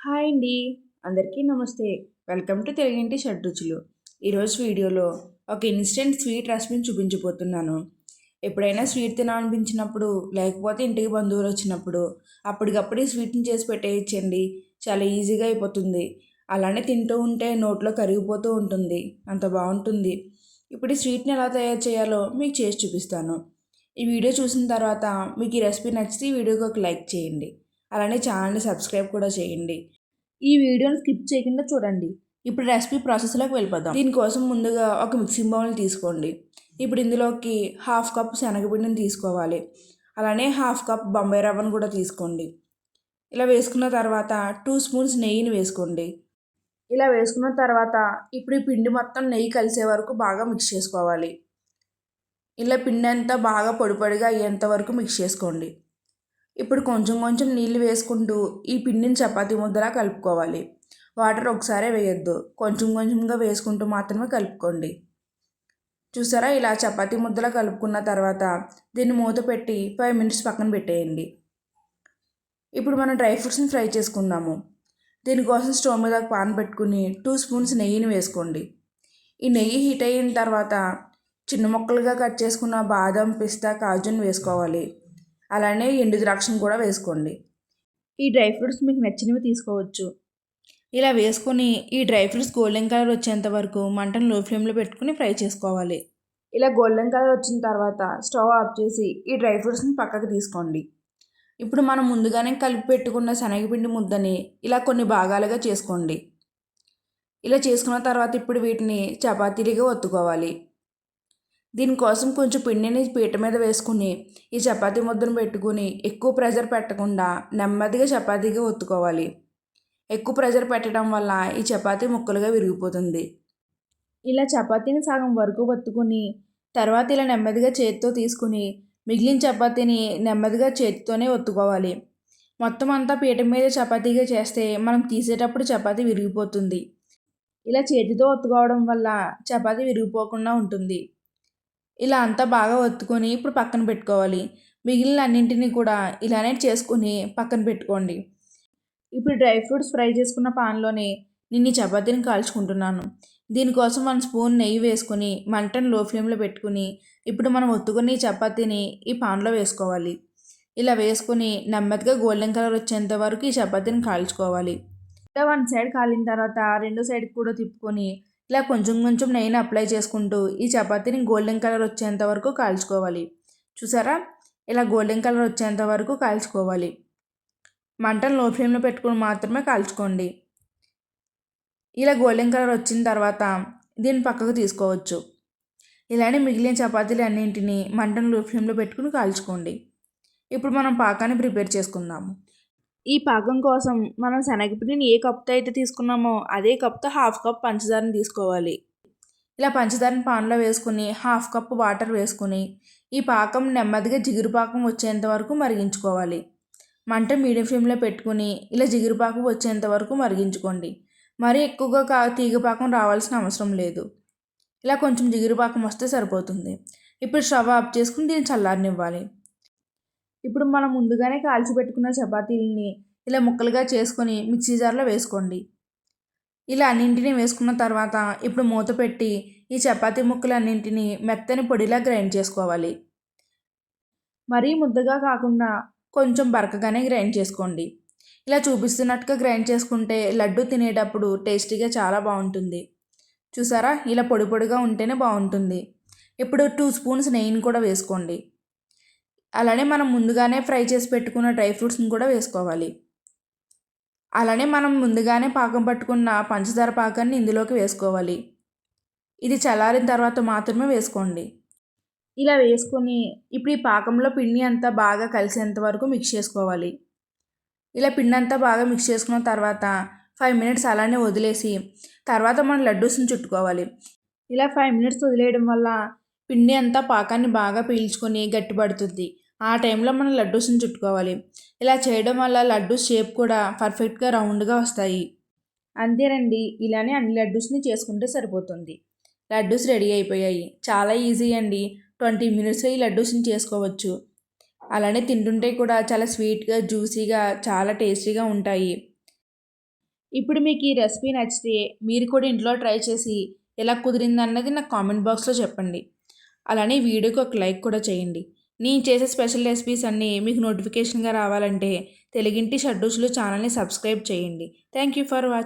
Hi అండి. అందరికీ నమస్తే. వెల్కమ్ టు తెలుగింటి షడ్రుచులు ఈరోజు వీడియోలో ఒక ఇన్స్టెంట్ స్వీట్ రెసిపీని చూపించబోతున్నాను. ఎప్పుడైనా స్వీట్ తినాలనిపించినప్పుడు లేకపోతే ఇంటికి బంధువులు వచ్చినప్పుడు అప్పటికప్పుడు స్వీట్ని చేసి పెట్టేయచ్చండి. చాలా ఈజీగా అయిపోతుంది. అలానే తింటూ ఉంటే నోట్లో కరిగిపోతూ ఉంటుంది. అంత బాగుంటుంది. ఇప్పుడు ఈ స్వీట్ని ఎలా తయారు చేయాలో మీకు చేసి చూపిస్తాను. ఈ వీడియో చూసిన తర్వాత మీకు ఈ రెసిపీ నచ్చితే ఈ వీడియోకి ఒక లైక్ చేయండి. అలానే ఛానల్ని సబ్స్క్రైబ్ కూడా చేయండి. ఈ వీడియోని స్కిప్ చేయకుండా చూడండి. ఇప్పుడు రెసిపీ ప్రాసెస్లోకి వెళ్ళిపోదాం. దీనికోసం ముందుగా ఒక మిక్సింగ్ బౌల్ని తీసుకోండి. ఇప్పుడు ఇందులోకి హాఫ్ కప్ శనగపిండిని తీసుకోవాలి. అలానే హాఫ్ కప్ బొంబాయి రవ్వను కూడా తీసుకోండి. ఇలా వేసుకున్న తర్వాత టూ స్పూన్స్ నెయ్యిని వేసుకోండి. ఇలా వేసుకున్న తర్వాత ఇప్పుడు ఈ పిండి మొత్తం నెయ్యి కలిసే వరకు బాగా మిక్స్ చేసుకోవాలి. ఇలా పిండి అంతా బాగా పొడిపొడిగా అయ్యేంత వరకు మిక్స్ చేసుకోండి. ఇప్పుడు కొంచెం కొంచెం నీళ్ళు వేసుకుంటూ ఈ పిండిని చపాతీ ముద్దలా కలుపుకోవాలి. వాటర్ ఒకసారే వేయొద్దు. కొంచెం కొంచెంగా వేసుకుంటూ మాత్రమే కలుపుకోండి. చూసారా? ఇలా చపాతీ ముద్దలా కలుపుకున్న తర్వాత దీన్ని మూత పెట్టి ఫైవ్ మినిట్స్ పక్కన పెట్టేయండి. ఇప్పుడు మనం డ్రై ఫ్రూట్స్ని ఫ్రై చేసుకుందాము. దీనికోసం స్టవ్ మీద పాన్ పెట్టుకుని టూ స్పూన్స్ నెయ్యిని వేసుకోండి. ఈ నెయ్యి హీట్ అయిన తర్వాత చిన్న ముక్కలుగా కట్ చేసుకున్న బాదం పిస్తా కాజుని వేసుకోవాలి. అలానే ఎండు ద్రాక్షను కూడా వేసుకోండి. ఈ డ్రై ఫ్రూట్స్ మీకు నచ్చినవి తీసుకోవచ్చు. ఇలా వేసుకొని ఈ డ్రై ఫ్రూట్స్ గోల్డెన్ కలర్ వచ్చేంత వరకు మంటను లో ఫ్లేమ్లో పెట్టుకుని ఫ్రై చేసుకోవాలి. ఇలా గోల్డెన్ కలర్ వచ్చిన తర్వాత స్టవ్ ఆఫ్ చేసి ఈ డ్రై ఫ్రూట్స్ని పక్కకు తీసుకోండి. ఇప్పుడు మనం ముందుగానే కలిపి పెట్టుకున్న శనగపిండి ముద్దని ఇలా కొన్ని భాగాలుగా చేసుకోండి. ఇలా చేసుకున్న తర్వాత ఇప్పుడు వీటిని చపాతీలుగా ఒత్తుకోవాలి. దీనికోసం కొంచెం పిండిని పీట మీద వేసుకుని ఈ చపాతీ ముద్దను పెట్టుకుని ఎక్కువ ప్రెషర్ పెట్టకుండా నెమ్మదిగా చపాతీగా ఒత్తుకోవాలి. ఎక్కువ ప్రెషర్ పెట్టడం వల్ల ఈ చపాతీ ముక్కలుగా విరిగిపోతుంది. ఇలా చపాతీని సగం వరకు ఒత్తుకుని తర్వాత ఇలా నెమ్మదిగా చేతితో తీసుకుని మిగిలిన చపాతీని నెమ్మదిగా చేతితోనే ఒత్తుకోవాలి. మొత్తం అంతా పీట మీద చపాతీగా చేస్తే మనం తీసేటప్పుడు చపాతీ విరిగిపోతుంది. ఇలా చేతితో ఒత్తుకోవడం వల్ల చపాతీ విరిగిపోకుండా ఉంటుంది. ఇలా అంతా బాగా ఒత్తుకొని ఇప్పుడు పక్కన పెట్టుకోవాలి. మిగిలిన అన్నింటినీ కూడా ఇలానే చేసుకుని పక్కన పెట్టుకోండి. ఇప్పుడు డ్రై ఫ్రూట్స్ ఫ్రై చేసుకున్న పాన్లోనే నిన్ను చపాతీని కాల్చుకుంటున్నాను. దీనికోసం మనం స్పూన్ నెయ్యి వేసుకొని మంటను లో ఫ్లేమ్లో పెట్టుకుని ఇప్పుడు మనం ఒత్తుకుని చపాతీని ఈ పాన్లో వేసుకోవాలి. ఇలా వేసుకుని నెమ్మదిగా గోల్డెన్ కలర్ వచ్చేంత వరకు ఈ చపాతీని కాల్చుకోవాలి. ఇలా వన్ సైడ్ కాలిన తర్వాత రెండో సైడ్కి కూడా తిప్పుకొని ఇలా కొంచెం కొంచెం నెయ్యిని అప్లై చేసుకుంటూ ఈ చపాతీని గోల్డెన్ కలర్ వచ్చేంత వరకు కాల్చుకోవాలి. చూసారా? ఇలా గోల్డెన్ కలర్ వచ్చేంత వరకు కాల్చుకోవాలి. మంటను లో ఫ్లేమ్లో పెట్టుకుని మాత్రమే కాల్చుకోండి. ఇలా గోల్డెన్ కలర్ వచ్చిన తర్వాత దీన్ని పక్కకు తీసుకోవచ్చు. ఇలానే మిగిలిన చపాతీలు అన్నింటినీ మంటను లో ఫ్లేమ్లో పెట్టుకుని కాల్చుకోండి. ఇప్పుడు మనం పాకాన్ని ప్రిపేర్ చేసుకుందాము. ఈ పాకం కోసం మనం శనగపిండిని ఏ కప్తో అయితే తీసుకున్నామో అదే కప్తో హాఫ్ కప్ పంచదారని తీసుకోవాలి. ఇలా పంచదారని పాన్లో వేసుకుని హాఫ్ కప్ వాటర్ వేసుకుని ఈ పాకం నెమ్మదిగా జిగురు పాకం వచ్చేంత వరకు మరిగించుకోవాలి. మంట మీడియం ఫ్లేమ్లో పెట్టుకుని ఇలా జిగురు పాకం వచ్చేంత వరకు మరిగించుకోండి. మరీ ఎక్కువగా కా తీగ పాకం రావాల్సిన అవసరం లేదు. ఇలా కొంచెం జిగురు పాకం వస్తే సరిపోతుంది. ఇప్పుడు స్టవ్ ఆఫ్ చేసుకుని దీన్ని చల్లారనివ్వాలి. ఇప్పుడు మనం ముందుగానే కాల్చిపెట్టుకున్న చపాతీలని ఇలా ముక్కలుగా చేసుకొని మిక్సీ జార్లో వేసుకోండి. ఇలా అన్నింటినీ వేసుకున్న తర్వాత ఇప్పుడు మూత పెట్టి ఈ చపాతీ ముక్కలు అన్నింటినీ మెత్తని పొడిలా గ్రైండ్ చేసుకోవాలి. మరీ ముద్దగా కాకుండా కొంచెం బరకగానే గ్రైండ్ చేసుకోండి. ఇలా చూపిస్తున్నట్టుగా గ్రైండ్ చేసుకుంటే లడ్డు తినేటప్పుడు టేస్టీగా చాలా బాగుంటుంది. చూసారా? ఇలా పొడి పొడిగా ఉంటేనే బాగుంటుంది. ఇప్పుడు టూ స్పూన్స్ నెయ్యిని కూడా వేసుకోండి. అలానే మనం ముందుగానే ఫ్రై చేసి పెట్టుకున్న డ్రై ఫ్రూట్స్ని కూడా వేసుకోవాలి. అలానే మనం ముందుగానే పాకం పట్టుకున్న పంచదార పాకాన్ని ఇందులోకి వేసుకోవాలి. ఇది చల్లారిన తర్వాత మాత్రమే వేసుకోండి. ఇలా వేసుకొని ఇప్పుడు ఈ పాకంలో పిండి అంతా బాగా కలిసేంత వరకు మిక్స్ చేసుకోవాలి. ఇలా పిండి అంతా బాగా మిక్స్ చేసుకున్న తర్వాత ఫైవ్ మినిట్స్ అలానే వదిలేసి తర్వాత మనం లడ్డూస్ని చుట్టుకోవాలి. ఇలా ఫైవ్ మినిట్స్ వదిలేయడం వల్ల పిండి అంతా పాకాన్ని బాగా పీల్చుకొని గట్టిపడుతుంది. ఆ టైంలో మనం లడ్డూస్ని చుట్టుకోవాలి. ఇలా చేయడం వల్ల లడ్డు షేప్ కూడా పర్ఫెక్ట్గా రౌండ్గా వస్తాయి. అంతేనండి. ఇలానే అన్ని లడ్డూస్ని చేసుకుంటే సరిపోతుంది. లడ్డూస్ రెడీ అయిపోయాయి. చాలా ఈజీ అండి. ట్వంటీ మినిట్స్లో ఈ లడ్డూస్ని చేసుకోవచ్చు. అలానే తింటుంటే కూడా చాలా స్వీట్గా జ్యూసీగా చాలా టేస్టీగా ఉంటాయి. ఇప్పుడు మీకు ఈ రెసిపీ నచ్చితే మీరు కూడా ఇంట్లో ట్రై చేసి ఎలా కుదిరింది అన్నది నాకు కామెంట్ బాక్స్లో చెప్పండి. అలానే వీడియోకి ఒక లైక్ కూడా చేయండి. నేను చేసే స్పెషల్ రెసిపీస్ అన్నీ మీకు నోటిఫికేషన్గా రావాలంటే తెలుగింటి షడ్రుచులు ఛానల్ని సబ్స్క్రైబ్ చేయండి. Thank you for watching